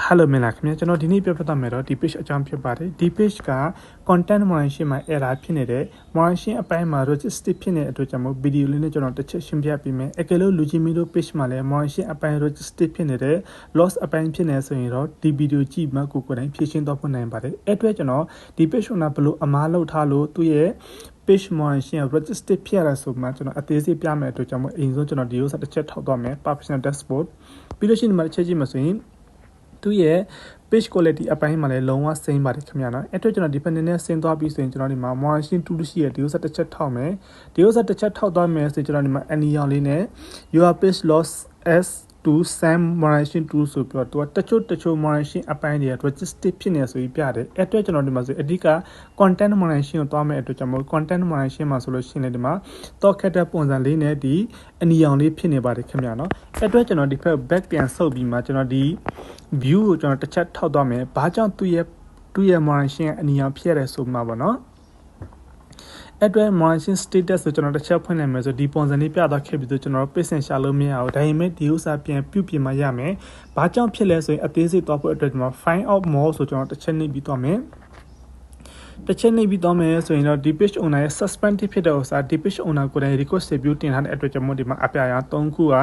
Hello မင်္ဂလာခင်ဗျာကျွန်တော်ဒီနေ့ပြောပြသွားမယ်တော့ဒီ page အကြောင်းဖြစ်ပါတယ်ဒီ page က content moderation မှာ error ဖြစ်နေတဲ့ moderation အပိုင်းမှာ register ဖြစ်နေတဲ့အတွက်ကြောင့်မို့ video လေးနဲ့ကျွန်တော်တစ်ချက်ရှင်းပြပေးမယ်အကယ်လို့လူချင်းမီတို့ page မှာလည်း moderation အပိုင်း register ဖြစ်နေတဲ့ loss အပိုင်းဖြစ်နေဆိုရင်တော့ဒီ video ကြည့်မှကိုကိုယ်တိုင်ဖြည့်ရှင်းတော့ဖွင့်နိုင်ပါတယ်အဲ့အတွက်ကျွန်တော်ဒီ page ကဘလို့အမားလောက်ထားလို့သူ့ရဲ့ page moderation ကို register ဖြစ်ရတာဆိုမှကျွန်တော်အသေးစိတ်ပြမယ်အတွက်ကြောင့်မို့အရင်ဆုံးကျွန်တော်ဒီဥစ္စာတစ်ချက်ထောက်တော့မယ် professional dashboard ပြီးလို့ရှိရင်ဒီမှာတစ်ချက်ကြည့်မှဆိုရင် သူ့ရဲ့ page quality အပိုင်းမှာလည်းလုံးဝ same ပါတယ်ခင်ဗျာနော်အဲ့အတွက်ကျွန်တော် dependent နဲ့ဆင်းသွားပြီဆိုရင်ကျွန်တော်ဒီမှာ margin tool ရှိရဒီဥစ္စာတစ်ချက်ထောက်မယ်ဒီဥစ္စာတစ်ချက်ထောက်သွားမယ်ဆိုရင်ကျွန်တော်ဒီမှာ any ရောင်လေးနဲ့ your page loss s 2 Sam Moration 2ဆိုပြီးတော့သူကတချို့တချို့ Moration အပိုင်းတွေက logistic ဖြစ်နေဆိုပြီးပြတယ်အဲ့အတွက်ကျွန်တော်ဒီမှာဆိုအဓိက content Moration ကိုတွားမယ်အတွက်ကျွန်တော် content Moration မှာဆိုလို့ရှိရင်လည်းဒီမှာ တော့ခက်တဲ့ပုံစံလေးနဲ့ဒီအနီရောင်လေးဖြစ်နေပါတယ်ခင်ဗျာနော်အဲ့အတွက်ကျွန်တော်ဒီဖက် back ပြန်ဆုပ်ပြီးမှကျွန်တော်ဒီ view ကိုကျွန်တော်တစ်ချက်ထောက်သွားမယ်ဘာကြောင့်သူ့ရဲ့သူ့ရဲ့ Moration အနီရောင်ဖြစ်ရတယ်ဆိုမှပါနော် အတွက် monitoring status ဆိုကျွန်တော်တစ်ချက်ဖွင့်နိုင်မယ်ဆိုဒီပုံစံလေးပြသွားခဲ့ပြီးဆိုကျွန်တော်ပိတ်စင်ရှာလို့မရဘူးဒါပေမဲ့ဒီဥစ္စာပြန်ပြုတ်ပြင်မှရမယ်။ဘာကြောင့်ဖြစ်လဲဆိုရင်အသေးစိတ်သွားဖို့အတွက်ကျွန်တော် find out more ဆိုကျွန်တော်တစ်ချက်နှိပ်ပြီးသွားမယ်။ တစ်ချက်နှိပ်ပြီးသွားမယ်ဆိုရင်တော့ ဒီ page owner ရဲ့ suspended ဖြစ်တဲ့ဥစ္စာ ဒီ page owner ကိုယ်တိုင် request review တင်ထားတဲ့အတွက်ကြောင့်မို့ဒီမှာအပြာရောင်၃ခုက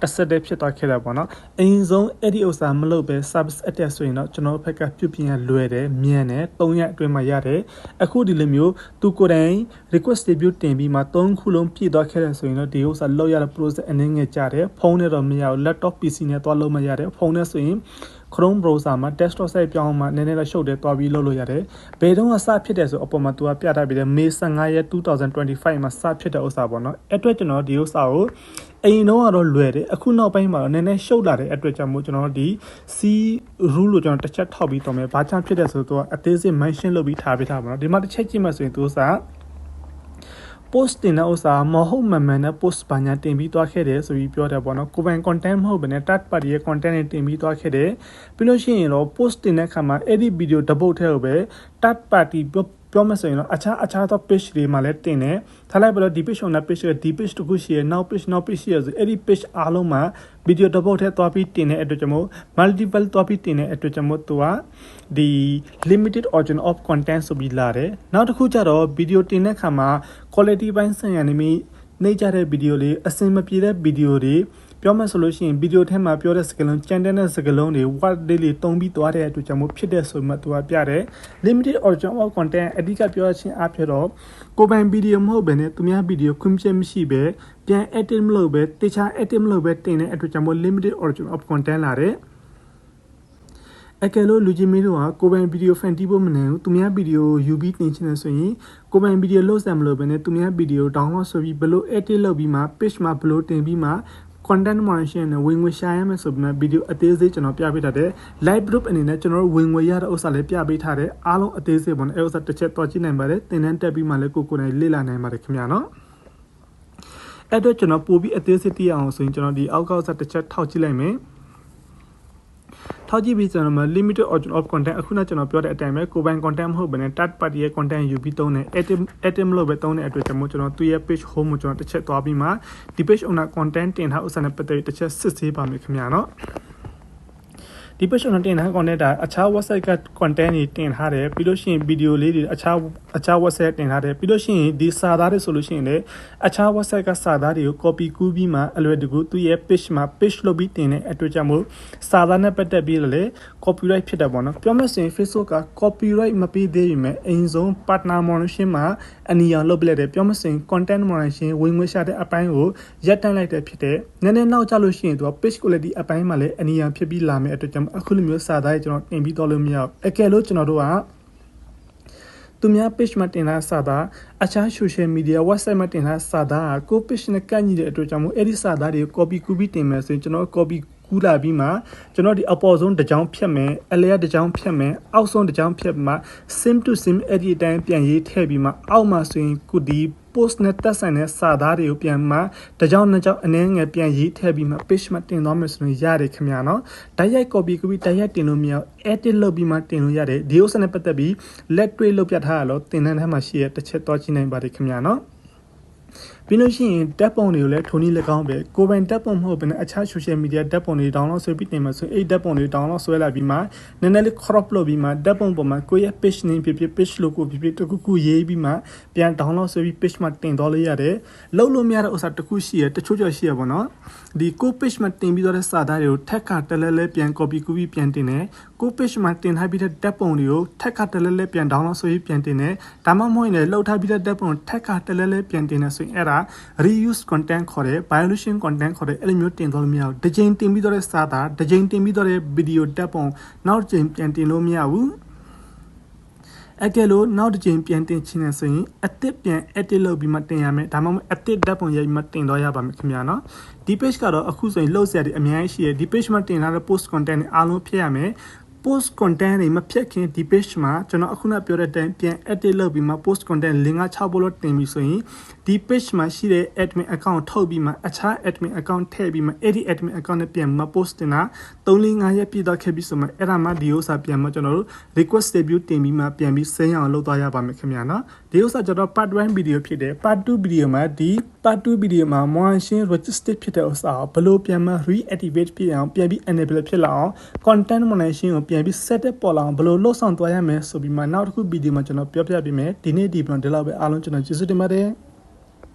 တစ်ဆက်တည်းဖြစ်သွားခဲ့တာပေါ့နော်အရင်ဆုံးအဲ့ဒီဥစ္စာမလုပ်ပဲ service attack ဆိုရင်တော့ကျွန်တော်ဘက်ကပြုပြင်ရလွယ်တယ်မြန်တယ်၃ရက်အတွင်းမှာရတယ်အခုဒီလိုမျိုးသူကိုယ်တိုင် request review တင်ပြီးမှ၃ခုလုံးပြည့်သွားခဲ့တယ်ဆိုရင်တော့ဒီဥစ္စာလောက်ရတဲ့ process အနေငယ်ကြတယ်ဖုန်းနဲ့တော့မရဘူး laptop PC နဲ့သွားလို့မရတယ်ဖုန်းနဲ့ဆိုရင် Chrome browser မှာ desktop site ပြောင်းမှနည်းနည်းတော့ရှုပ်တယ်တွားပြီးလုပ်လို့ရတယ်။ဘယ်တုန်းကစဖြစ်တယ်ဆိုအပေါ်မှာသူကပြထားပြီးတယ်မေ15ရက်2025မှာစဖြစ်တဲ့ဥစ္စာပေါ့နော်။အဲ့အတွက်ကျွန်တော်ဒီဥစ္စာကိုအိမ်တော့ကတော့လွယ်တယ်အခုနောက်ပိုင်းမှာတော့နည်းနည်းရှုပ်လာတဲ့အတွက်ကြောင့်မို့ကျွန်တော်ဒီ C rule လို့ကျွန်တော်တစ်ချက်ထောက်ပြီးတော့မယ်။ဘာကြောင့်ဖြစ်တယ်ဆိုတော့အသေးစိတ် mention လုပ်ပြီးထားပေးထားပါတော့။ဒီမှာတစ်ချက်ကြည့်မှဆိုရင်သူက post တင်တဲ့ဥစ္စာမဟုတ်မှန်မှန်နဲ့ post ဘာညာတင်ပြီးသွားခဲ့တယ်ဆိုပြီးပြောတယ်ပေါ့နော်ကိုပိုင် content မဟုတ်ဘဲနဲ့ third party ရဲ့ content တွေတင်ပြီးသွားခဲ့တယ်ပြီးလို့ရှိရင်တော့ post တင်တဲ့အခါမှာအဲ့ဒီ video တပုတ်ထဲကိုပဲ third party ပြောမှဆိုရင်တော့အခြားအခြားသော page တွေမှာလည်းတင်တယ်ထားလိုက်ပါတော့ဒီ page on တဲ့ page ကဒီ page တခုရှိရနောက် page နောက် page ရှိရဆိုအဲ့ဒီ page အားလုံးမှာ video တစ်ပုတ်ထဲသွားပြီးတင်တဲ့အတွက်ကြောင့်မို့ multiple သွားပြီးတင်တဲ့အတွက်ကြောင့်မို့သူကဒီ limited origin of content ဆိုပြီးလာတယ်နောက်တစ်ခုကျတော့ video တင်တဲ့အခါမှာ quality ပိုင်းဆိုင်ရာနေမိနေကြတဲ့ video လေးအစင်မပြေတဲ့ video တွေ ပြောမှဆိုလို့ရှိရင်ဗီဒီယိုထဲမှာပြောတဲ့စကားလုံးကြံတဲ့စကားလုံးတွေ word လေးတွေတုံးပြီးသွားတဲ့အတွက်ကြောင့်မို့ဖြစ်တဲ့ဆိုမှသူကပြတယ် limited origin of content အဓိကပြောချင်းအဖြစ်တော့ကိုပိုင်ဗီဒီယိုမဟုတ်ဘဲနဲ့သူများဗီဒီယိုခွင့်ပြုမရှိပဲပြန် edit မလုပ်ပဲတခြား edit မလုပ်ပဲတင်တဲ့အတွက်ကြောင့်မို့ limited origin of content လာတယ်အကယ်လို့လူကြီးမင်းတို့ကကိုပိုင်ဗီဒီယိုဖန်တီးဖို့မနိုင်ဘူးသူများဗီဒီယိုယူပြီးတင်ချင်တယ်ဆိုရင်ကိုပိုင်ဗီဒီယိုလို့ဆံမလို့ပဲနဲ့သူများဗီဒီယို download ဆိုပြီးဘလို့ edit လုပ်ပြီးမှ page မှာဘလို့တင်ပြီးမှ content moderation နဲ့ဝင်ငွေရှာရမယ်ဆိုပြီးမှဗီဒီယိုအသေးစိတ်ကျွန်တော်ပြပေးထားတယ် live group အနေနဲ့ကျွန်တော်တို့ဝင်ငွေရတဲ့ဥစ္စာလည်းပြပေးထားတယ်အားလုံးအသေးစိတ်ပေါ့နော်အဲဥစ္စာတစ်ချက်တော့ကြည့်နိုင်ပါတယ်သင်တန်းတက်ပြီးမှလည်းကိုကိုယ်တိုင်လေ့လာနိုင်ပါတယ်ခင်ဗျာနော်အဲ့တော့ကျွန်တော်ပို့ပြီးအသေးစိတ်သိရအောင်ဆိုရင်ကျွန်တော်ဒီအောက်ကောက်ဆက်တစ်ချက်ထောက်ကြည့်လိုက်မယ် ထောက်ကြည့်ပြီးကျွန်တော်မှာ limited origin of content အခုနကျွန်တော်ပြောတဲ့အတိုင်းပဲကိုပိုင် content မဟုတ်ဘဲနဲ့ third party ရဲ့ content ယူပြီးသုံးတယ် edit edit လို့ပဲသုံးတဲ့အတွက်ကျွန်တော်ကျွန်တော်သူ့ရဲ့ page home ကိုကျွန်တော်တစ်ချက်သွားပြီးမှဒီ page owner content တင်ထားဥစ္စာနဲ့ပတ်သက်ပြီးတစ်ချက်စစ်ဆေးပါမယ်ခင်ဗျာနော် ဒီ page နဲ့တင်ထား content ဒါအခြား website က content တွေတင်ထားတယ်ပြီးလို့ရှိရင် video လေးတွေအခြားအခြား website တင်ထားတယ်ပြီးလို့ရှိရင်ဒီစာသားတွေဆိုလို့ရှိရင်လည်းအခြား website ကစာသားတွေကို copy ကူးပြီးမှအလွယ်တကူသူ့ရဲ့ page မှာ page လုပ်ပြီးတင်တဲ့အတွက်ကြောင့်မို့စာသားနဲ့ပတ်သက်ပြီးလည်း copyright ဖြစ်တယ်ပေါ့နော်ပြောမယ်ဆိုရင် Facebook က copyright မပေးသေးပေမဲ့အရင်ဆုံး partner moderation မှာအနီရောင်လုပ်ပလိုက်တယ်ပြောမယ်ဆိုရင် content moderation ဝင်ငွေရှာတဲ့အပိုင်းကိုရပ်တန့်လိုက်တဲ့ဖြစ်တဲ့နည်းနည်းနောက်ကျလို့ရှိရင်သူက page quality အပိုင်းမှာလည်းအနီရောင်ဖြစ်ပြီးလာမယ်အတွက်ကြောင့်အခုလိုမျိုးစာသားတွေကျွန်တော်တင်ပြီးတော့လို့မရဘူးအကယ်လို့ကျွန်တော်တို့ကသူများ page မှာတင်ထားစာသားအခြား social media website မှာတင်ထားစာသားကကို page နဲ့ကန့်ညီတဲ့အတွက်ကြောင့်မို့အဲ့ဒီစာသားတွေကို copy ကူးပြီးတင်မယ်ဆိုရင်ကျွန်တော် copy ကူးလာပြီးမှကျွန်တော်ဒီအပေါ်ဆုံးတစ်ကြောင်းဖြတ်မယ်အလျက်တစ်ကြောင်းဖြတ်မယ်အောက်ဆုံးတစ်ကြောင်းဖြတ်မှ sim to sim အဲ့ဒီအတိုင်းပြန်ရေးထည့်ပြီးမှအောက်မှာဆိုရင်ကုဒီ post နဲ့တက်ဆိုင်တဲ့စာသားတွေကိုပြန်မှတစ်ကြောင်းနှစ်ကြောင်းအနည်းငယ်ပြန်ရေးထည့်ပြီးမှ page မှာတင်သွားမယ်ဆိုရင်ရတယ်ခင်ဗျာနော်တိုက်ရိုက် copy ကူပြီးတိုက်ရိုက်တင်လို့မရအောင် edit လုပ်ပြီးမှတင်လို့ရတယ်ဒီဥစ္စာနဲ့ပတ်သက်ပြီးလက်တွေ့လုပ်ပြထားရလို့တင်တဲ့ထဲမှာရှိရတစ်ချက်တော့ကြည့်နိုင်ပါတယ်ခင်ဗျာနော် ပြီးလို့ရှိရင်တက်ပုံတွေကိုလည်းထိုနည်း၎င်းပဲကိုယ်ပိုင်တက်ပုံမဟုတ်ဘဲနဲ့အခြား social media တက်ပုံတွေ download ဆွဲပြီးတင်မှာဆိုရင်အဲ့တက်ပုံတွေ download ဆွဲလာပြီးမှနည်းနည်းလေး crop လုပ်ပြီးမှတက်ပုံပေါ်မှာကိုယ့်ရဲ့ page name ဖြစ်ဖြစ် page logo ဖြစ်ဖြစ်တခုခုရေးပြီးမှပြန် download ဆွဲပြီး page မှာတင်သွားလို့ရတယ်လုံးလို့မရတဲ့ဥစ္စာတစ်ခုရှိရတချို့ကြော်ရှိရပါတော့ဒီကို page မှာတင်ပြီးတော့တဲ့စာသားတွေကိုထက်ကတလဲလဲပြန် copy ကူပြီးပြန်တင်တယ်ကို page မှာတင်ထားပြီးတဲ့တက်ပုံတွေကိုထက်ကတလဲလဲပြန် download ဆွဲပြီးပြန်တင်တယ်ဒါမှမဟုတ်ရင်လည်းလောက်ထားပြီးတဲ့တက်ပုံထက်ကတလဲလဲပြန်တင်နေဆိုရင်အဲ့ဒါ reuse content ခေါ်တယ် violation content ခေါ်တယ်အဲ့လိုမျိုးတင်သွားလို့မရဘူးတစ်ချိန်တင်ပြီးတော့တဲ့စာသားတစ်ချိန်တင်ပြီးတော့တဲ့ video တက်ပုံနောက်တစ်ချိန်ပြန်တင်လို့မရဘူးအကယ်လို့နောက်တစ်ချိန်ပြန်တင်ချင်တယ်ဆိုရင်အသစ်ပြန် edit လုပ်ပြီးမှတင်ရမယ်ဒါမှမဟုတ်အသစ်ဓာတ်ပုံရိုက်ပြီးမှတင်တော့ရပါမယ်ခင်ဗျာနော်ဒီ page ကတော့အခုဆိုရင်လှုပ်ဆရာတွေအများကြီးရှိတယ်ဒီ page မှာတင်ထားတဲ့ post content တွေအားလုံးဖြည့်ရမယ် post content တွေမဖြတ်ခင်ဒီ page မှာကျွန်တော်အခုနပြောတဲ့အတိုင်းပြန် edit လုပ်ပြီးမှ post content 5 6ပို့လို့တင်ပြီးဆိုရင်ဒီ page မှာရှိတဲ့ admin account ထုတ်ပြီးမှအခြား admin account ထည့်ပြီးမှအဲ့ဒီ admin account နဲ့ပြန်မ post တင်တာ3 4 5ရက်ပြည့်တော့ခဲ့ပြီးဆိုမှအဲ့ဒါမှဒီဥစ္စာပြန်မှကျွန်တော်တို့ request debut တင်ပြီးမှပြန်ပြီးစမ်းရအောင်လုပ်သွားရပါမယ်ခင်ဗျာနော်ဒီဥစ္စာကျွန်တော် part 1 video ဖြစ်တယ် part 2 video မှာဒီ part 2 video မှာ motion register ဖြစ်တဲ့ဥစ္စာကိုဘယ်လိုပြန်မှ reactivate ဖြစ်အောင်ပြန်ပြီး enable ဖြစ်လာအောင် content monetization ကိုပြန်ပြီး set up ပေါ်လာအောင်ဘယ်လိုလုပ်ဆောင်သွားရမလဲဆိုပြီးမှနောက်တစ်ခု video မှာကျွန်တော်ပြောပြပေးမယ်ဒီနေ့ဒီပြန်ဒီလောက်ပဲအားလုံးကျွန်တော်ကျေးဇူးတင်ပါတယ်